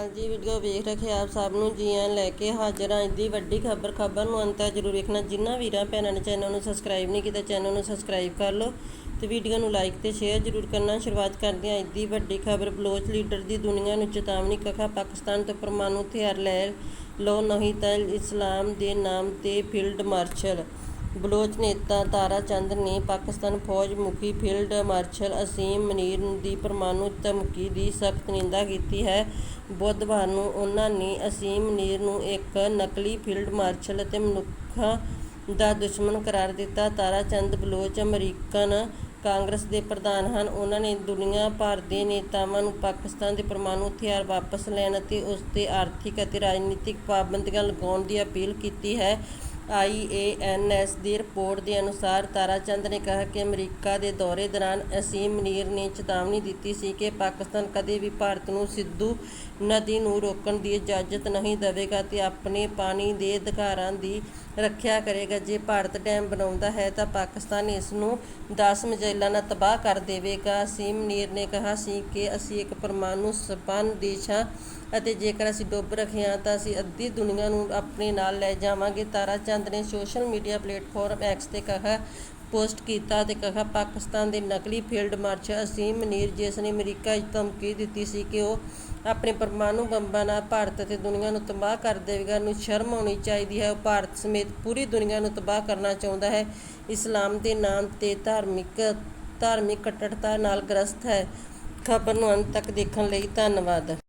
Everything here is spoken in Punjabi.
ਹਾਂਜੀ, ਵੀਡੀਓ ਵੇਖ ਰੱਖੇ ਆਪ ਸਭ ਨੂੰ ਜੀ ਆਇਆਂ ਲੈ ਕੇ ਹਾਜ਼ਰ ਹਾਂ। ਅੱਜ ਦੀ ਵੱਡੀ ਖਬਰ ਖਬਰ ਨੂੰ ਅੰਤ ਤੱਕ ਜ਼ਰੂਰ ਵੇਖਣਾ। ਜਿਨ੍ਹਾਂ ਵੀਰਾਂ, ਭੈਣਾਂ ਨੇ ਚੈਨਲ ਨੂੰ ਸਬਸਕ੍ਰਾਈਬ ਨਹੀਂ ਕੀਤਾ ਚੈਨਲ ਨੂੰ ਸਬਸਕ੍ਰਾਈਬ ਕਰ ਲਓ ਤੇ ਵੀਡੀਓ ਨੂੰ ਲਾਈਕ ਤੇ ਸ਼ੇਅਰ ਜ਼ਰੂਰ ਕਰਨਾ। ਸ਼ੁਰੂਆਤ ਕਰਦੇ ਹਾਂ ਅੱਜ ਦੀ ਵੱਡੀ ਖਬਰ, ਬਲੋਚ ਲੀਡਰ ਦੀ ਦੁਨੀਆ ਨੂੰ ਚੇਤਾਵਨੀ ਕਹਾ ਪਾਕਿਸਤਾਨ ਤੋਂ ਪਰਮਾਣੂ ਹਥਿਆਰ ਲੈ ਲਓ। ਨਹੀਂ ਤਾਂ ਇਸਲਾਮ ਦੇ ਨਾਮ ਤੇ ਫੀਲਡ ਮਾਰਸ਼ਲ ਬਲੋਚ ਨੇਤਾ ਤਾਰਾਚੰਦ ਨੇ ਪਾਕਿਸਤਾਨ ਫੌਜ ਮੁਖੀ ਫੀਲਡ ਮਾਰਸ਼ਲ ਅਸੀਮ ਮਨੀਰ ਦੀ ਪਰਮਾਣੂ ਧਮਕੀ ਦੀ ਸਖਤ ਨਿੰਦਾ ਕੀਤੀ ਹੈ। ਬੁੱਧਵਾਰ ਨੂੰ ਉਹਨਾਂ ਨੇ ਅਸੀਮ ਮਨੀਰ ਨੂੰ ਇੱਕ ਨਕਲੀ ਫੀਲਡ ਮਾਰਸ਼ਲ ਅਤੇ ਮਨੁੱਖਾਂ ਦਾ ਦੁਸ਼ਮਣ ਕਰਾਰ ਦਿੱਤਾ। ਤਾਰਾਚੰਦ ਬਲੋਚ ਅਮਰੀਕਨ ਕਾਂਗਰਸ ਦੇ ਪ੍ਰਧਾਨ ਹਨ। ਉਹਨਾਂ ਨੇ ਦੁਨੀਆ ਭਰ ਦੇ ਨੇਤਾਵਾਂ ਨੂੰ ਪਾਕਿਸਤਾਨ ਦੇ ਪਰਮਾਣੂ ਹਥਿਆਰ ਵਾਪਸ ਲੈਣ ਅਤੇ ਉਸ ਤੇ ਆਰਥਿਕ ਅਤੇ ਰਾਜਨੀਤਿਕ ਪਾਬੰਦੀਆਂ ਲਗਾਉਣ ਦੀ ਅਪੀਲ ਕੀਤੀ ਹੈ। ਆਈ ਏ ਐੱਨ ਐੱਸ ਦੀ ਰਿਪੋਰਟ ਦੇ ਅਨੁਸਾਰ ਤਾਰਾਚੰਦ ਨੇ ਕਿਹਾ ਕਿ ਅਮਰੀਕਾ ਦੇ ਦੌਰੇ ਦੌਰਾਨ ਅਸੀਮ ਮਨੀਰ ਨੇ ਚੇਤਾਵਨੀ ਦਿੱਤੀ ਸੀ ਕਿ ਪਾਕਿਸਤਾਨ ਕਦੇ ਵੀ ਭਾਰਤ ਨੂੰ ਸਿੱਧੂ ਨਦੀ ਨੂੰ ਰੋਕਣ ਦੀ ਇਜਾਜ਼ਤ ਨਹੀਂ ਦੇਵੇਗਾ ਤੇ ਆਪਣੇ ਪਾਣੀ ਦੇ ਅਧਿਕਾਰਾਂ ਦੀ ਰੱਖਿਆ ਕਰੇਗਾ। ਜੇ ਭਾਰਤ ਡੈਮ ਬਣਾਉਂਦਾ ਹੈ ਤਾਂ ਪਾਕਿਸਤਾਨ ਇਸ ਨੂੰ 10 ਮਿਜ਼ਾਈਲਾਂ ਨਾਲ ਤਬਾਹ ਕਰ ਦੇਵੇਗਾ। ਅਸੀਮ ਮਨੀਰ ਨੇ ਕਿਹਾ ਸੀ ਕਿ ਅਸੀਂ ਇੱਕ ਪਰਮਾਣੂ ਸੰਪੰਨ ਦੇਸ਼ ਹਾਂ ਅਤੇ ਜੇਕਰ ਅਸੀਂ ਡੁੱਬ ਰਹੇ ਹਾਂ ਤਾਂ ਅਸੀਂ ਅੱਧੀ ਦੁਨੀਆ ਨੂੰ ਆਪਣੇ ਨਾਲ ਲੈ ਜਾਵਾਂਗੇ। ਤਾਰਾ ਚੰਦ ਨੇ ਸੋਸ਼ਲ ਮੀਡੀਆ ਪਲੇਟਫਾਰਮ ਐਕਸ ਤੇ ਕਿਹਾ, ਪੋਸਟ ਕੀਤਾ ਤੇ ਕਿਹਾ, ਪਾਕਿਸਤਾਨ ਦੇ ਨਕਲੀ ਫੀਲਡ ਮਾਰਸ਼ਲ ਅਸੀਮ ਮਨੀਰ, ਜਿਸ ਨੇ ਅਮਰੀਕਾ 'ਚ ਧਮਕੀ ਦਿੱਤੀ ਸੀ ਕਿ ਉਹ ਆਪਣੇ ਪਰਮਾਣੂ ਬੰਬਾਂ ਨਾਲ ਭਾਰਤ ਅਤੇ ਦੁਨੀਆ ਨੂੰ ਤਬਾਹ ਕਰ ਦੇਵੇਗਾ ਨੂੰ ਸ਼ਰਮ ਆਉਣੀ ਚਾਹੀਦੀ ਹੈ। ਉਹ ਭਾਰਤ ਸਮੇਤ ਪੂਰੀ ਦੁਨੀਆ ਨੂੰ ਤਬਾਹ ਕਰਨਾ ਚਾਹੁੰਦਾ ਹੈ। ਇਸਲਾਮ ਦੇ ਨਾਮ ਤੇ ਧਾਰਮਿਕ ਧਾਰਮਿਕ ਕੱਟੜਤਾ ਨਾਲ ਗ੍ਰਸਤ ਹੈ। ਖਬਰ ਨੂੰ ਅੰਤ ਤੱਕ ਦੇਖਣ ਲਈ ਧੰਨਵਾਦ।